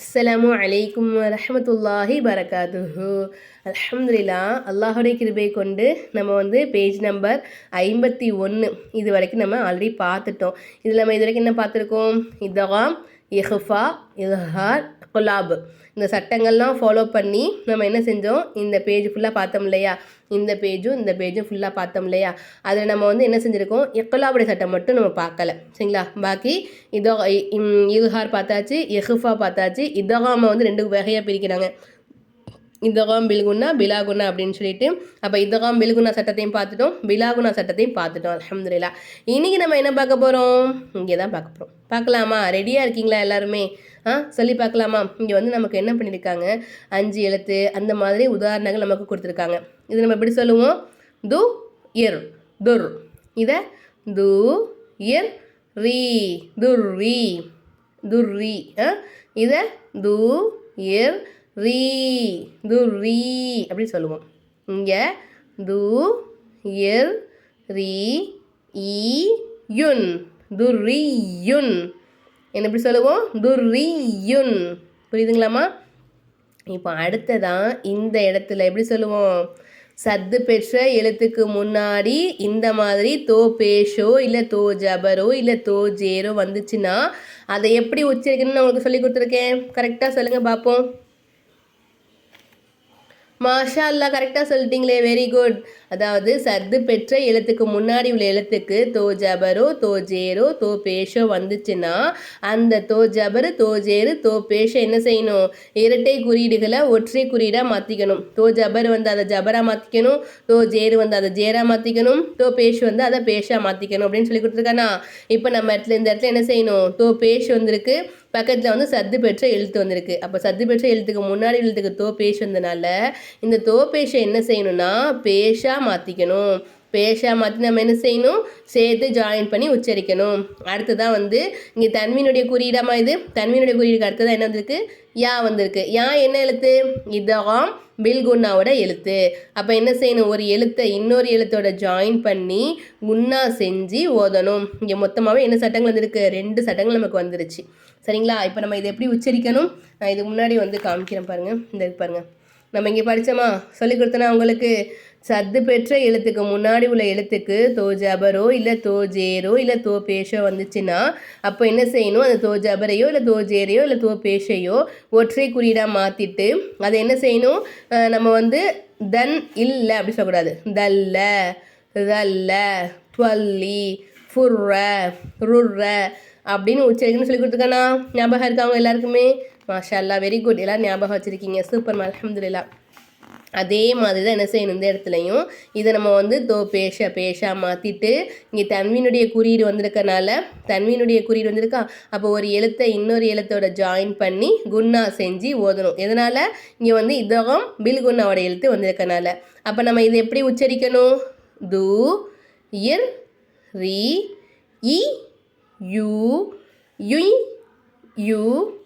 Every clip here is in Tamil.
அஸ்ஸலாமு அலைக்கும் வரஹமத்துல்லாஹி வரகாத்துஹு. அலமதுல்லா அல்லாஹுடைய கிருபை கொண்டு நம்ம வந்து பேஜ் நம்பர் ஐம்பத்தி ஒன்று இது வரைக்கும் நம்ம ஆல்ரெடி பார்த்துட்டோம். இதில் நம்ம இது வரைக்கும் என்ன பார்த்துருக்கோம்? இதகாம் இஹ்ஃபா இஹார் குலாப். இந்த சட்டங்கள்லாம் ஃபாலோ பண்ணி நம்ம என்ன செஞ்சோம்? இந்த பேஜ் ஃபுல்லாக பார்த்தோம் இல்லையா? இந்த பேஜும் இந்த பேஜும் ஃபுல்லாக பார்த்தோம் இல்லையா? அதில் நம்ம வந்து என்ன செஞ்சுருக்கோம்? எக்கலாபுடைய சட்டம் மட்டும் நம்ம பார்க்கல. சரிங்களா? பாக்கி இதோ இதுஹார் பார்த்தாச்சு எஹுஃபா பார்த்தாச்சு இதகாம வந்து ரெண்டு வகையாக பிரிக்கிறாங்க. இதகாம் பில்குன்னா பிலாகுனா அப்படின்னு சொல்லிட்டு அப்போ இதகாம் பில்குனா சட்டத்தையும் பார்த்துட்டோம் பிலாகுனா சட்டத்தையும் பார்த்துட்டோம் அலமதுல்லா இன்றைக்கி நம்ம என்ன பார்க்க போகிறோம் இங்கே தான் பார்க்க போகிறோம் பார்க்கலாமா? ரெடியாக இருக்கீங்களா எல்லாருமே? ஆ சொல்லி பார்க்கலாமா? இங்கே வந்து நமக்கு என்ன பண்ணியிருக்காங்க அஞ்சு எழுத்து அந்த மாதிரி உதாரணங்கள் நமக்கு கொடுத்துருக்காங்க. இது நம்ம எப்படி சொல்லுவோம்? து இர் துர். இதை து இர் ரீ துர்ரி துர்ரி ஆ இதை து இர் ரீ துர்ரி அப்படி சொல்லுவோம். இங்கே து இர் ரீ ஈ யுன். துர்ரியுன் என்ன எப்படி சொல்லுவோம்? துர்ரியுன் புரியுதுங்களாம்மா? இப்போ அடுத்ததான் இந்த இடத்துல எப்படி சொல்லுவோம்? சத்து பெற்ற எழுத்துக்கு முன்னாடி இந்த மாதிரி தோ பேஷோ இல்லை தோ ஜபரோ இல்லை தோ ஜேரோ வந்துச்சுன்னா அதை எப்படி உச்சரிக்கணும்னு உங்களுக்கு சொல்லி கொடுத்துருக்கேன். கரெக்டாக சொல்லுங்கள் பார்ப்போம். மாஷா அல்லா கரெக்டாக சொல்லிட்டீங்களே வெரி குட் அதாவது சர்து பெற்ற எழுத்துக்கு முன்னாடி உள்ள எழுத்துக்கு தோ ஜபரோ தோ ஜேரோ தோ பேஷோ வந்துச்சுன்னா அந்த தோ ஜபரு தோ ஜேரு தோ பேஷோ என்ன செய்யணும்? இரட்டை குறியீடுகளை ஒற்றை குறியீடாக மாற்றிக்கணும் தோ ஜபர் வந்து அதை ஜபராக மாற்றிக்கணும் தோ ஜேரு வந்து அதை ஜேராக மாற்றிக்கணும் தோ பேஷ் வந்து அதை பேஷாக மாற்றிக்கணும் அப்படின்னு சொல்லி கொடுத்துருக்கானா? இப்போ நம்ம இடத்துல இந்த இடத்துல என்ன செய்யணும்? தோ பேஷ் வந்திருக்கு. பக்கத்தில் வந்து சத்து பெற்ற எழுத்து வந்திருக்கு. அப்போ சத்து பெற்ற எழுத்துக்கு முன்னாடி எழுத்துக்கு தோ பேஷ் வந்தனால இந்த தோ பேஷை என்ன செய்யணும்னா பேஷாக மாற்றிக்கணும் பேஷாக மாற்றி நம்ம என்ன செய்யணும்? சேர்த்து ஜாயின் பண்ணி உச்சரிக்கணும். அடுத்ததான் வந்து இங்கே தன்வினுடைய குறியீடாமா இது? தன்வினுடைய குறியீடுக்கு அடுத்ததான் என்ன வந்திருக்கு? யா வந்திருக்கு. யா என்ன எழுத்து? இதாம் பில்குன்னாவோட எழுத்து. அப்போ என்ன செய்யணும்? ஒரு எழுத்தை இன்னொரு எழுத்தோட ஜாயின் பண்ணி குன்னா செஞ்சு ஓதணும். இங்கே மொத்தமாகவே என்ன சட்டங்கள் வந்திருக்கு? ரெண்டு சட்டங்கள் நமக்கு வந்துருச்சு. சரிங்களா? இப்போ நம்ம இதை எப்படி உச்சரிக்கணும்? நான் இதுக்கு முன்னாடி வந்து காமிக்கிறேன் பாருங்கள் இந்த பாருங்கள் நம்ம இங்கே படித்தோமா சொல்லி கொடுத்தனா உங்களுக்கு? சத்து பெற்ற எழுத்துக்கு முன்னாடி உள்ள எழுத்துக்கு தோ ஜபரோ இல்லை தோ ஜேரோ இல்லை தோ பேஷோ வந்துச்சுன்னா அப்போ என்ன செய்யணும்? அந்த தோ ஜபரையோ இல்லை தோ ஜேரையோ இல்லை தோ பேஷையோ ஒற்றை குறியீடாக மாற்றிட்டு அதை என்ன செய்யணும்? நம்ம வந்து தன் இல்லை அப்படி சொல்லக்கூடாது. தல்ல தல்ல துவல்லி ஃபுர்ர ருர்ர அப்படின்னு உச்சரிக்கணும்னு சொல்லி கொடுத்துருக்கானா? ஞாபகம் இருக்காங்க எல்லாருக்குமே? மாஷா அல்லா வெரி குட் எல்லோரும் ஞாபகம் வச்சுருக்கீங்க. சூப்பர் அலமதுல்லா அதே மாதிரி தான் என்ன செய்யணும் இந்த இடத்துலையும். இதை நம்ம வந்து தோ பேஷ பேஷா மாற்றிட்டு இங்கே தன்வினுடைய குறியீடு வந்திருக்கனால தன்வினுடைய குறியீடு வந்திருக்கா? அப்போ ஒரு எழுத்தை இன்னொரு எழுத்தோட ஜாயின் பண்ணி குன்னா செஞ்சு ஓதணும். எதனால்? இங்கே வந்து இதகம் பில் குன்னாவோட எழுத்து வந்திருக்கனால. அப்போ நம்ம இதை எப்படி உச்சரிக்கணும்? து இர் ரி இ யூ யு யூ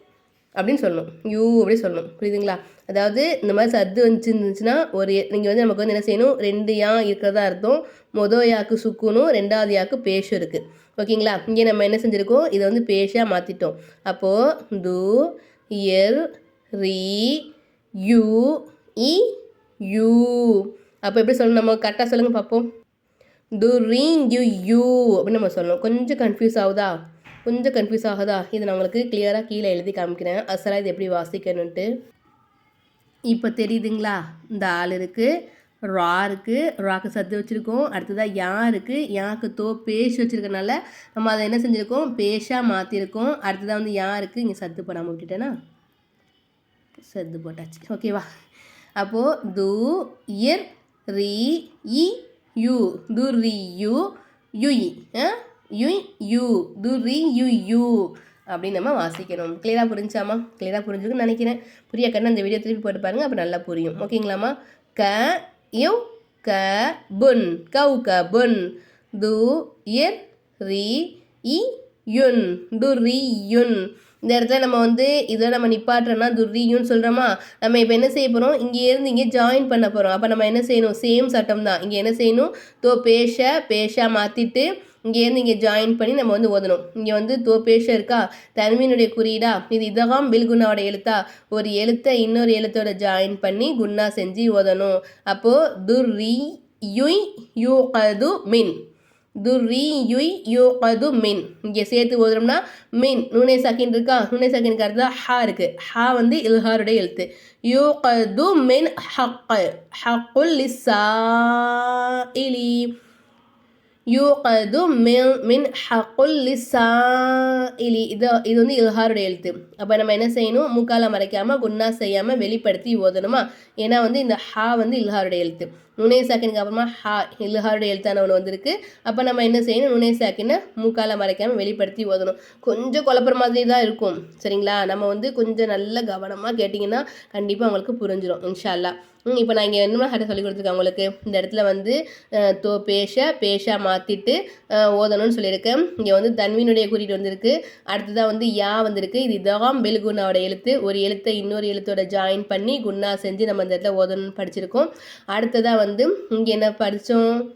அப்படின்னு சொல்லணும். யூ அப்படி சொல்லணும். புரியுதுங்களா? அதாவது இந்த மாதிரி சத்து வந்துச்சுருந்துச்சுன்னா ஒரு நீங்கள் வந்து நமக்கு வந்து என்ன செய்யணும்? ரெண்டு யா இருக்கிறதா அர்த்தம். மொதல் யாக்கு சுக்குனும் ரெண்டாவது யாக்கு பேஷும் இருக்குது ஓகேங்களா? இங்கே நம்ம என்ன செஞ்சுருக்கோம்? இதை வந்து பேஷாக மாற்றிட்டோம் அப்போது து எர் ரீ யூ இ யூ. அப்போ எப்படி சொல்லணும்? நம்ம கரெக்டாக சொல்லுங்கள் பார்ப்போம். து ரீ யூ யூ அப்படின்னு நம்ம சொல்லணும். கொஞ்சம் கன்ஃபியூஸ் ஆகுதா? கொஞ்சம் கன்ஃபியூஸ் ஆகுதா? இதை நான் உங்களுக்கு கிளியராக கீழே எழுதி காமிக்கிறேன். அசலாக இது எப்படி வாசிக்கணுன்ட்டு இப்போ தெரியுதுங்களா? இந்த ஆள் இருக்குது ரா இருக்குது ராக்கு சத்து வச்சுருக்கோம். அடுத்ததாக யா இருக்குது யாக்கு தோ பேஷ் வச்சுருக்கனால நம்ம அதை என்ன செஞ்சுருக்கோம்? பேஷாக மாற்றிருக்கோம் அடுத்ததாக வந்து யா இருக்குது இங்கே சத்து போடாமல் விட்டுட்டேன்னா சத்து போட்டாச்சு. ஓகேவா அப்போது து இர் ரி இ யூ. து ரீ யூ யுய் யு யூ. து ரி யு யூ. அப்படின்னு நம்ம வாசிக்கணும் கிளியராக புரிஞ்சாமா? கிளியராக புரிஞ்சுக்குன்னு நினைக்கிறேன். புரிய கண்ணு அந்த வீடியோ திருப்பி போட்டு பாருங்கள் அப்போ நல்லா புரியும். ஓகேங்களாம்மா க யு க புன். கவு க புன். து இர் ரி இ யுன். து ரி யுன். இந்த இடத்துல நம்ம வந்து இதை நம்ம நிப்பாட்டுறோம்னா துர்ரியுன்னு சொல்கிறோமா நம்ம இப்போ என்ன செய்ய போகிறோம் இங்கேருந்து இங்கே ஜாயின் பண்ண போகிறோம் அப்போ நம்ம என்ன செய்யணும்? சேம் சட்டம் தான். இங்கே என்ன செய்யணும்? தோ பேஷ பேஷா மாற்றிட்டு இங்கேருந்து இங்கே ஜாயின் பண்ணி நம்ம வந்து ஓதணும். இங்கே வந்து தோ பேஷ இருக்கா? தன்மீனுடைய குறியீடா? இது இதகாம் பில்குன்னாவோட எழுத்தா? ஒரு எழுத்தை இன்னொரு எழுத்தோட ஜாயின் பண்ணி குன்னா செஞ்சு ஓதணும். அப்போது துர்ரி யுய் யூகது மின். துர்ரி யுய் யூகது மின். இங்கே சேர்த்து ஓதுறோம்னா மின். நுனே சக்கின் இருக்கா? நுனை சக்கினுக்கு அடுத்தா ஹா இருக்குது ஹா வந்து இல்ஹாருடைய எழுத்து. யூகது மின் ஹக்கு. ஹக்குல் இலி யூகது மின் மின் ஹக்குல் இலி இது இது வந்து இல்ஹாருடைய எழுத்து. அப்போ நம்ம என்ன செய்யணும்? மூக்கால மறைக்காமல் குன்னா செய்யாமல் வெளிப்படுத்தி ஓதணுமா? ஏன்னா வந்து இந்த ஹா வந்து இல்ஹாருடைய எழுத்து. நுனை சாக்கினுக்கு அப்புறமா ஹா இல்ஹாருடைய எழுத்தான ஒன்று வந்திருக்கு. அப்போ நம்ம என்ன செய்யணும்? நுனே சாக்கினை மூக்கால மறைக்காமல் வெளிப்படுத்தி ஓதணும். கொஞ்சம் குழப்புற மாதிரி தான் இருக்கும். சரிங்களா? நம்ம வந்து கொஞ்சம் நல்ல கவனமாக கேட்டிங்கன்னா கண்டிப்பாக உங்களுக்கு புரிஞ்சிடும் இன்ஷா அல்லாஹ் இப்போ நான் இங்கே என்ன ஹட்ட சொல்லி கொடுத்துருக்கேன் உங்களுக்கு? இந்த இடத்துல வந்து தோ பேஷ பேஷா மாற்றிட்டு ஓதணும்னு சொல்லியிருக்கேன். இங்கே வந்து தன்வினுடைய குறியீடு வந்திருக்கு. அடுத்ததாக வந்து யா வந்திருக்கு. இது தாம் பெல்குன்னாவோட எழுத்து. ஒரு எழுத்தை இன்னொரு எழுத்தோட ஜாயின் பண்ணி குன்னா செஞ்சு நம்ம இந்த இடத்துல ஓதணும்னு படிச்சிருக்கோம். அடுத்ததாக வந்து இங்கே என்ன படித்தோம்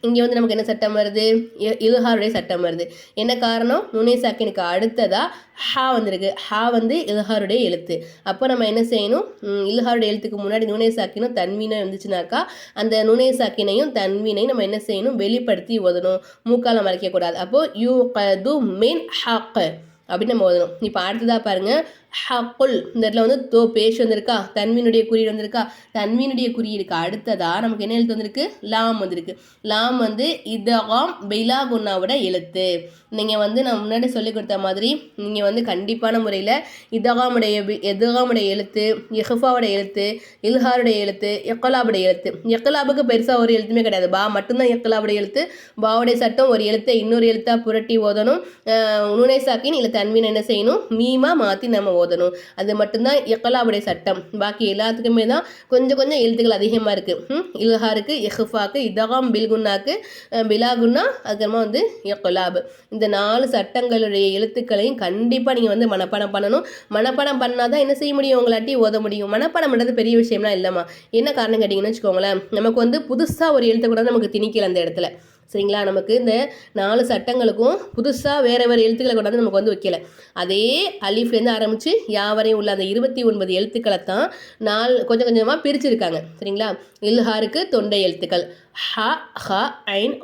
இங்கே வந்து நமக்கு என்ன சட்டம் வருது? இ- இல்ஹாருடைய சட்டம் வருது. என்ன காரணம்? நுனேசாக்கினுக்கு அடுத்ததாக ஹா வந்திருக்கு. ஹா வந்து இல்ஹாருடைய எழுத்து. அப்போ நம்ம என்ன செய்யணும்? ம், இல்ஹாருடைய எழுத்துக்கு முன்னாடி நுனேசாக்கினும் தன்வீனம் இருந்துச்சுனாக்கா அந்த நுனேசாக்கினையும் தன்வீனையும் நம்ம என்ன செய்யணும்? வெளிப்படுத்தி ஓதணும். மூக்கால் மறைக்கக்கூடாது. அப்போது யூ கது மின் ஹக் அப்படின்னு நம்ம ஓதணும். இப்போ அடுத்ததாக பாருங்கள் ஹப்பல் இந்த இடத்துல வந்து தோ பேஷ் வந்திருக்கா. தன்மீனுடைய குறியீடு வந்திருக்கா. தன்வீனுடைய குறியீடுக்கு அடுத்ததாக நமக்கு என்ன எழுத்து வந்திருக்கு? லாம் வந்திருக்கு. லாம் வந்து இதகாம் பெய்லா குன்னாவோட எழுத்து. நீங்கள் வந்து நான் முன்னாடி சொல்லி கொடுத்த மாதிரி நீங்கள் வந்து கண்டிப்பான முறையில் இதகாமுடைய பி- எதுகாமுடைய எழுத்து இஹ்ஃபாவோட எழுத்து இல்ஹாருடைய எழுத்து எக்கலாபுடைய எழுத்து. எக்கலாபுக்கு பெருசாக ஒரு எழுத்துமே கிடையாது. பா மட்டும்தான் எக்கலாபுடைய எழுத்து. பாவுடைய சட்டம் ஒரு எழுத்தை இன்னொரு எழுத்தாக புரட்டி ஓதணும். அஹ் சாக்கின் இல்லை தன்மீன் என்ன செய்யணும்? மீமா மாற்றி நம்ம ஓதணும் அது மட்டும்தான் எக்கலாபுடைய சட்டம். பாக்கி எல்லாத்துக்குமே தான் கொஞ்சம் கொஞ்சம் எழுத்துக்கள் அதிகமாக இருக்குது இல்ஹாருக்கு எஹ்ஃபாக்கு இதகாம் பில்குன்னாக்கு பிலாகுன்னா அதுக்கப்புறமா வந்து எக்கலாப் இந்த நாலு சட்டங்களுடைய எழுத்துக்களையும் கண்டிப்பாக நீங்கள் வந்து மனப்பாடம் பண்ணணும். மனப்பாடம் பண்ணால் தான் என்ன செய்ய முடியும் உங்களாட்டி? ஓத முடியும். மனப்பாடம் பண்ணுறது பெரிய விஷயம்லாம் இல்லைம்மா. என்ன காரணம் கேட்டிங்கன்னு வச்சுக்கோங்களேன் நமக்கு வந்து புதுசாக ஒரு எழுத்து கூட நமக்கு திணிக்கல அந்த இடத்துல. சரிங்களா? நமக்கு இந்த நாலு சட்டங்களுக்கும் புதுசாக வேறு வேறு எழுத்துக்களை கொண்டாந்து நமக்கு வந்து வைக்கல. அதே அலிஃப்லேருந்து ஆரம்பித்து யாவரையும் உள்ள அந்த இருபத்தி ஒன்பது எழுத்துக்களை தான் நாலு கொஞ்சம் கொஞ்சமாக பிரிச்சிருக்காங்க. சரிங்களா? இல்ஹாருக்கு தொண்டை எழுத்துக்கள். ஹ ஹ ஐன்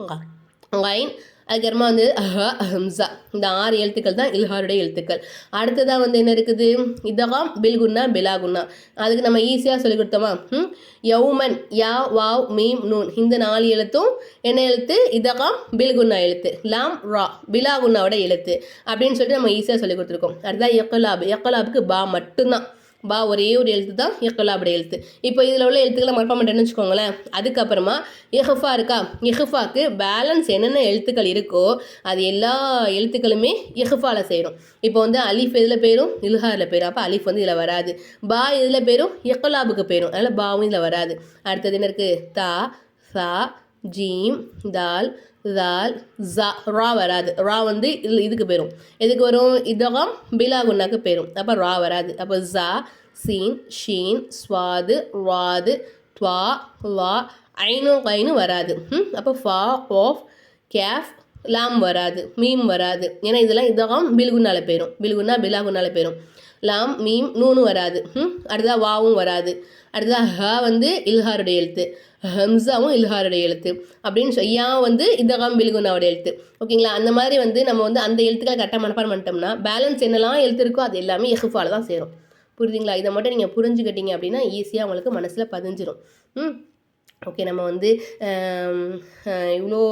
ஐன் அதுக்கப்புறமா வந்து அஹா ஹம்சா. இந்த ஆறு எழுத்துக்கள் தான் இல்ஹாருடைய எழுத்துக்கள். அடுத்ததாக வந்து என்ன இருக்குது? இதகாம் பில்குன்னா பிலாகுன்னா. அதுக்கு நம்ம ஈஸியாக சொல்லி கொடுத்தோமா? ம் யௌமன் யா வாவ் மீம் நூன். இந்த நாலு எழுத்தும் என்ன எழுத்து? இதகாம் பில்குன்னா எழுத்து. லாம் ரா. பிலாகுன்னாவோட எழுத்து. அப்படின்னு சொல்லிட்டு நம்ம ஈஸியாக சொல்லி கொடுத்துருக்கோம். அடுத்ததான் எக்கலாப் எக்கலாபுக்கு பா மட்டும்தான். பா ஒரே ஒரு எழுத்து தான் எக்கலாபுடைய எழுத்து. இப்போ இதில் உள்ள எழுத்துக்களை மறப்ப மாட்டேன்னு வச்சுக்கோங்களேன் அதுக்கப்புறமா எஹஃபா இருக்கா? எஹஃபாக்கு பேலன்ஸ் என்னென்ன எழுத்துக்கள் இருக்கோ அது எல்லா எழுத்துக்களுமே எஹஃபால செய்கிறோம் இப்போ வந்து அலிஃப் எதில் பேரும் இல்ஹாரில் பேரும் அப்போ அலிஃப் வந்து இதில் வராது. பா இதில் பேரும் எக்கலாபுக்கு பேரும் அதனால் பாவும் இதில் வராது. அடுத்தது என்ன இருக்குது தா சா ஜீம் தால் தால் ஜா ரா வராது. ரா வந்து இதில் இதுக்கு போயிடும் எதுக்கு வரும்? இதகம் பிலாகுன்னாக்கு போயிடும் அப்போ ரா வராது. அப்போ ஜா சீன் ஷீன் ஸ்வாது ராது ட்வா வா ஐனோ கைனு வராது. ம்? அப்போ ஃபா ஆஃப் கேஃப் லாம் வராது. மீம் வராது. ஏன்னா இதெல்லாம் இதகம் பில்குன்னால போயிடும் பில்குன்னா பிலாகுன்னால போயிடும் லாம் மீம் நூனும் வராது. ம் அடுத்ததாக வாவும் வராது. அடுத்ததாக ஹ வந்து இல்ஹாருடைய எழுத்து. ஹம்சாவும் இல்ஹாருடைய எழுத்து. அப்படின்னு சொல்லி யா வந்து இதகாம் பில்குன்னாவோட எழுத்து. ஓகேங்களா? அந்த மாதிரி வந்து நம்ம வந்து அந்த எழுத்துக்களை கரெக்டாக மனப்பாடம் பண்ணிட்டோம்னா பேலன்ஸ் என்னெல்லாம் எழுத்து இருக்கோ அது எல்லாமே எஹ்ஃபால் தான் சேரும். புரியுதுங்களா? இதை மட்டும் நீங்கள் புரிஞ்சுக்கிட்டீங்க அப்படின்னா ஈஸியாக உங்களுக்கு மனசில் பதிஞ்சிரும். ம் ஓகே நம்ம வந்து இவ்வளோ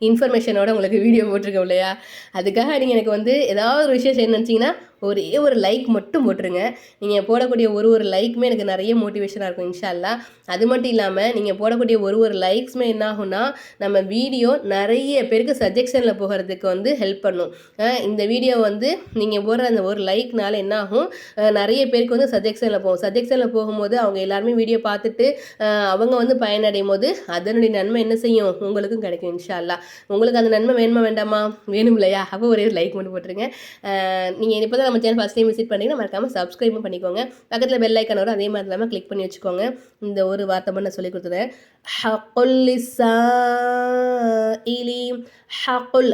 இன்ஃபர்மேஷனோட உங்களுக்கு வீடியோ போட்டிருக்கோம் இல்லையா? அதுக்காக நீங்கள் எனக்கு வந்து ஏதாவது ஒரு விஷயம் செய்ய நினச்சிங்கன்னா ஒரே ஒரு லைக் மட்டும் போட்டுருங்க. நீங்கள் போடக்கூடிய ஒரு ஒரு லைக்குமே எனக்கு நிறைய மோட்டிவேஷனாக இருக்கும் இன்ஷால்லா அது மட்டும் இல்லாமல் நீங்கள் போடக்கூடிய ஒரு ஒரு லைக்ஸுமே என்ன ஆகும்னா நம்ம வீடியோ நிறைய பேருக்கு சஜெக்ஷனில் போகிறதுக்கு வந்து ஹெல்ப் பண்ணும். இந்த வீடியோ வந்து நீங்கள் போடுற அந்த ஒரு லைக்னால என்ன ஆகும்? நிறைய பேருக்கு வந்து சஜெக்ஷனில் போகும். சஜெக்ஷனில் போகும்போது அவங்க எல்லாருமே வீடியோ பார்த்துட்டு அவங்க வந்து பயனடையும் போது அதனுடைய நன்மை என்ன செய்யும்? உங்களுக்கும் கிடைக்கும் இன்ஷால்லா உங்களுக்கு அந்த நன்மை வேணுமா வேண்டாமா? வேணும் இல்லையா? அப்போ ஒரே ஒரு லைக் மட்டும் போட்டுருங்க. நீங்கள் இப்போ தான் நம்ம சேனல் ஃபஸ்ட் டைம் விசிட் பண்ணிங்கன்னா மறக்காமல் சப்ஸ்கிரைபும் பண்ணிக்கோங்க. பக்கத்தில் பெல் ஐக்கான் வரும் அதே மாதிரி இல்லாமல் கிளிக் பண்ணி வச்சுக்கோங்க. இந்த ஒரு வார்த்தை மட்டும் நான் சொல்லி கொடுத்துறேன் ஹக்குல் இலி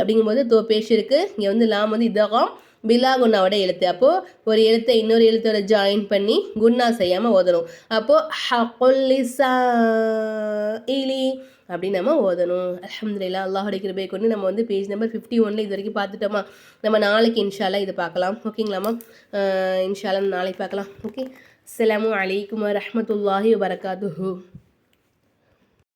அப்படிங்கும்போது தோ பேஷ் இருக்குது இங்கே வந்து லாம் வந்து இதகம் பிலா குன்னாவோட எழுத்து. அப்போது ஒரு எழுத்தை இன்னொரு எழுத்தோட ஜாயின் பண்ணி குன்னா செய்யாமல் ஓதணும். அப்போது ஹக்குல்லிசா இலி அப்படின்னு நம்ம ஓதணும். அலமதுல்லா அல்லாஹுடைய கிருபையை கொண்டு நம்ம வந்து பேஜ் நம்பர் ஃபிஃப்டி ஒன்ல இது வரைக்கும் பார்த்துட்டோமா? நம்ம நாளைக்கு இன்ஷாலாக இது பார்க்கலாம். ஓகேங்களாம்மா இன்ஷால்லா நாளைக்கு பார்க்கலாம். ஓகே அஸ்ஸலாமு வலைக்கம் வரமத்துல்லாஹி வபரகாத்துஹு.